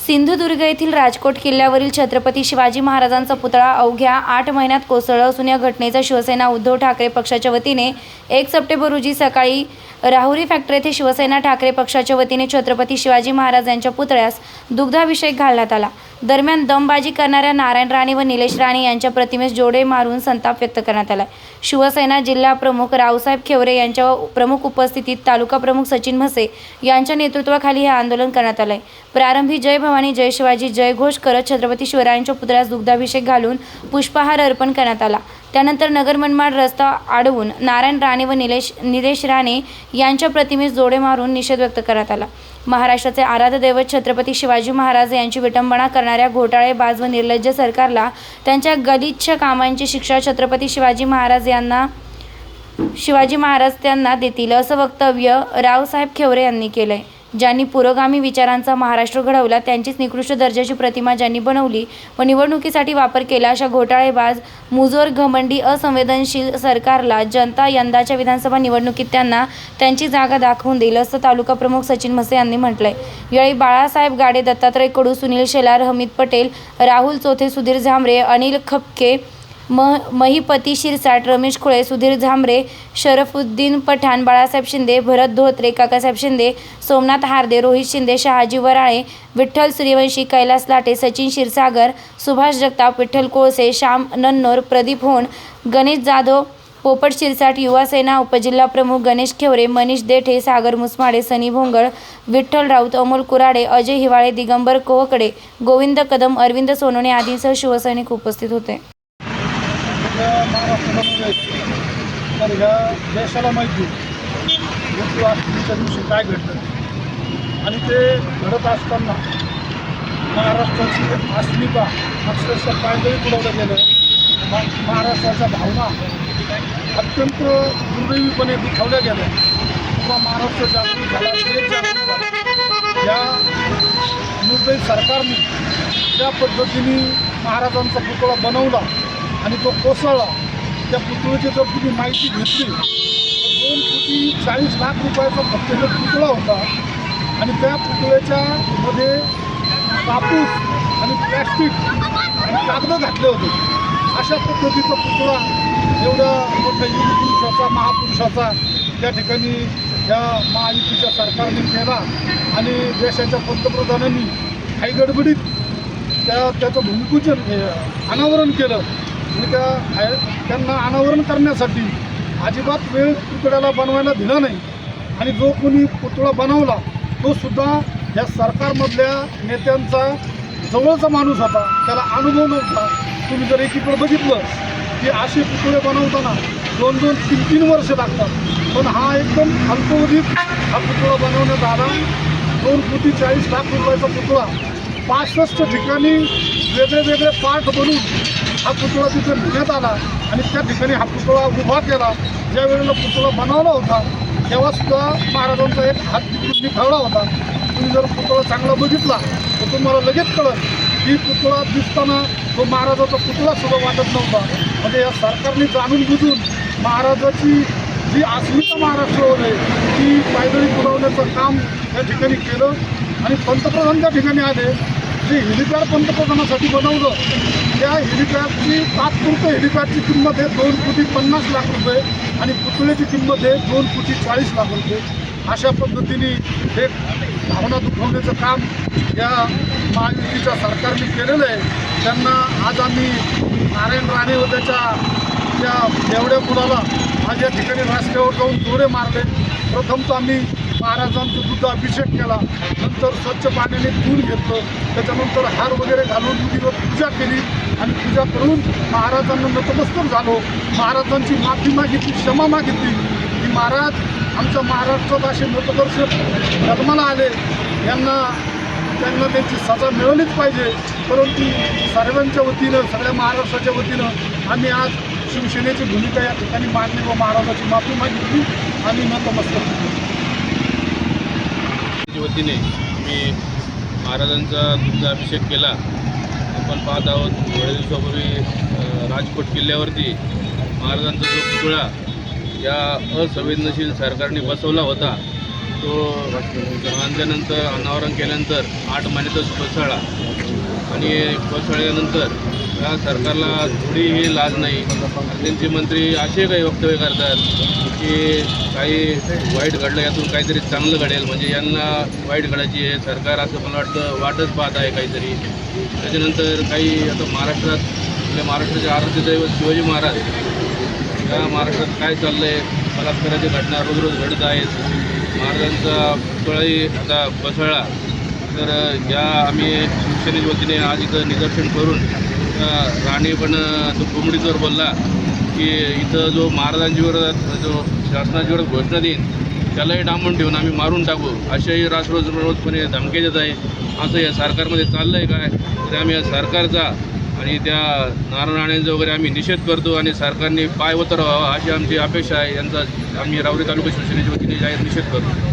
सिंधुदुर्ग येथील राजकोट किल्ल्यावरील छत्रपती शिवाजी महाराजांचा पुतळा अवघ्या आठ महिन्यात कोसळला असून या घटनेचा शिवसेना उद्धव ठाकरे पक्षाच्या वतीने एक सप्टेंबर रोजी सकाळी राहुरी फॅक्टरी येथे शिवसेना ठाकरे पक्षाच्या वतीने छत्रपती शिवाजी महाराज यांच्या पुतळ्यास दुग्धाभिषेक घालण्यात आला. दरम्यान दमबाजी करणाऱ्या नारायण राणे व निलेश राणे यांच्या प्रतिमेस जोडे मारून संताप व्यक्त करण्यात आला शिवसेना जिल्हा प्रमुख रावसाहेब खेवरे यांच्या प्रमुख उपस्थितीत तालुका प्रमुख सचिन म्हसे यांच्या नेतृत्वाखाली हे आंदोलन करण्यात आलंय. प्रारंभी जय भवानी जय शिवाजी जय घोष करत छत्रपती शिवरायांच्या पुतळ्यास दुग्धाभिषेक घालून पुष्पहार अर्पण करण्यात आला. त्यानंतर नगर मनमाड रस्ता अडवून नारायण राणे व निलेश निलेश राणे यांच्या प्रतिमेस जोडे मारून निषेध व्यक्त करण्यात आला. महाराष्ट्राचे आराध्य दैवत छत्रपती शिवाजी महाराज यांची विटंबना करणाऱ्या घोटाळेबाज व निर्लज्ज सरकारला त्यांच्या गलिच्छ कामांची शिक्षा छत्रपती शिवाजी महाराज यांना शिवाजी महाराज त्यांना देतील असं वक्तव्य रावसाहेब खेवरे यांनी केलंय. ज्यांनी पुरोगामी विचारांचा महाराष्ट्र घडवला त्यांचीच निकृष्ट दर्जाची प्रतिमा ज्यांनी बनवली व निवडणुकीसाठी वापर केला अशा घोटाळेबाज मुजोर घमंडी असंवेदनशील सरकारला जनता यंदाच्या विधानसभा निवडणुकीत त्यांना त्यांची जागा दाखवून देईल असं तालुका प्रमुख सचिन म्हसे यांनी म्हटलंय. यावेळी बाळासाहेब गाडे दत्तात्रय कडू सुनील शेलार हमीद पटेल राहुल चोथे सुधीर झांबरे अनिल खपके म महिपती शिरसाट रमेश खुळे सुधीर झांबरे शरफुद्दीन पठाण बाळासाहेब शिंदे भरत धोत्रे काकासाहेब शिंदे सोमनाथ हार्दे रोहित शिंदे शहाजी वराळे विठ्ठल सूर्यवंशी कैलास लाटे सचिन क्षीरसागर सुभाष जगताप विठ्ठल कोळसे श्याम नन्नोर प्रदीप होण गणेश जाधव पोपट शिरसाट युवा सेना उपजिल्हा प्रमुख गणेश खेवरे मनीष देठे सागर मुसमाडे सनी भोंगळ विठ्ठल राऊत अमोल कुराडे अजय हिवाळे दिगंबर कोहकडे गोविंद कदम अरविंद सोनवणे आदींसह शिवसैनिक उपस्थित होते. सगळ्या महाराष्ट्रामध्ये तर ह्या देशाला माहिती मृत्यू अष्टमीच्या दिवशी काय घडलं आणि ते घडत असताना महाराष्ट्राची अस्मिता अक्षरशः पायदळी पुरवलं गेलं मा महाराष्ट्राच्या भावना अत्यंत दुर्दैवीपणे दुखावल्या गेल्या किंवा महाराष्ट्र जागृत झाला देश जागृत झाला या निर्दयी सरकारने ज्या पद्धतीने महाराजांचा पुतळा बनवला. आणि तो कोसळला. त्या पुतळ्याची जर तुम्ही माहिती घेतली तर दोन कोटी चाळीस लाख रुपयाचा फक्त पुतळा होता. आणि त्या पुतळ्याच्या मध्ये कापूस आणि प्लॅस्टिक आणि कागद घातले होते. अशा पद्धतीचा पुतळा एवढा मोठ्या युगपुरुषाचा महापुरुषाचा त्या ठिकाणी या महायुतीच्या सरकारने केला. आणि देशाच्या पंतप्रधानांनी काही गडबडीत त्या त्याचं भूमिपूजन अनावरण केलं. आणि त्या त्यांना अनावरण करण्यासाठी अजिबात वेळ पुतळ्याला बनवायला दिला नाही. आणि जो कोणी पुतळा बनवला तो सुद्धा या सरकारमधल्या नेत्यांचा जवळचा माणूस होता. त्याला अनुभव नव्हता. तुम्ही जर एकीकडे बघितलं की असे पुतळे बनवताना दोन दोन तीन तीन वर्ष लागतात. पण हा एकदम अल्पवधीत हा पुतळा बनवण्यात आला. दोन कोटी चाळीस लाख रुपयाचा पुतळा पासष्ट ठिकाणी वेगळे वेगळे पार्ट बनवून हा पुतळा तिथे नेण्यात आला आणि त्या ठिकाणी हा पुतळा उभा केला. ज्या वेळेला पुतळा बनवला होता तेव्हासुद्धा महाराजांचा एक हात तिकडून निघावला होता. तुम्ही जर पुतळा चांगला बघितला तर तुम्हाला लगेच कळत की पुतळा दिसताना तो महाराजाचा पुतळासुद्धा वाटत नव्हता. म्हणजे या सरकारने जाणून बुजून महाराजाची जी अस्मिता महाराष्ट्रावर आहे ती पायदळी पुरवण्याचं काम या ठिकाणी केलं. आणि पंतप्रधान त्या ठिकाणी आले जे हेलिपॅड पंतप्रधानासाठी बनवलं त्या हेलिपॅडची तात्पुरतं हेलिपॅडची किंमत आहे दोन कोटी पन्नास लाख रुपये आणि पुतळ्याची किंमत आहे दोन कोटी चाळीस लाख रुपये. अशा पद्धतीने हे भावना दुखवण्याचं काम या महायुतीच्या सरकारने केलेलं आहे. त्यांना आज आम्ही नारायण राणे व त्याच्या त्या देवड्या मुलाला आज या ठिकाणी रस्त्यावर जाऊन दोरे मारले. प्रथम तर आम्ही महाराजांचा दुध अभिषेक केला. नंतर स्वच्छ पाण्याने धुवून घेतलं. त्याच्यानंतर हार वगैरे घालून विधिवत पूजा केली. आणि पूजा करून महाराजांना नतमस्तक झालो. महाराजांची माफी मागितली क्षमा मागितली. की महाराज आमच्या महाराष्ट्रात असे मतदर्शक जन्माला आले. यांना त्यांना त्यांची सजा मिळवलीच पाहिजे. परंतु सर्वांच्या वतीनं सगळ्या महाराष्ट्राच्या वतीनं आम्ही आज शिवसेनेची भूमिका या ठिकाणी मांडली व महाराजाची माफी मागितली. आणि नतमस्तक वतीने मी महाराजांचा दुग्धाभिषेक केला. आपण पाहत आहोत थोड्या दिवसापूर्वी राजकोट किल्ल्यावरती महाराजांचा जो पुतळा या असंवेदनशील सरकारने बसवला होता तो बांधल्यानंतर अनावरण केल्यानंतर आठ महिन्यातच कोसळला. आणि कोसळल्यानंतर या सरकारला थोडीही लाज नाही. त्यांचे मंत्री असे काही वक्तव्य करतात की काही वाईट घडलं यातून काहीतरी चांगलं घडेल. म्हणजे यांना वाईट घडायची आहे. सरकार असं मला वाटतं वाटच पाहत आहे काहीतरी. त्याच्यानंतर काही आता महाराष्ट्रात आपल्या महाराष्ट्राचे आराध्यदैव शिवाजी महाराज या महाराष्ट्रात काय चाललं आहे बलात्काराची घटना रोज रोज घडत आहेत महाराजांचा पुतळाही आता बसळला. तर या आम्ही शिवसेनेच्या वतीने आज इथं निदर्शन करून राणे पण तो कोंबडीचवर बोलला की इथं जो महाराजांची विरोधात जो शासनाच्या विरोधात घोषणा देईन त्यालाही डांबून ठेवून आम्ही मारून टाकू. अशाही राष्ट्ररोज रोजपणे धमके देत आहे. असं या सरकारमध्ये चाललं आहे काय? तर आम्ही या सरकारचा आणि त्या नारायण राणेंचा वगैरे आम्ही निषेध करतो आणि सरकारने पाय उतर व्हावा अशी आमची अपेक्षा आहे. यांचा आम्ही रावरी तालुका शिवसेनेच्या वतीने जाहीर निषेध करतो.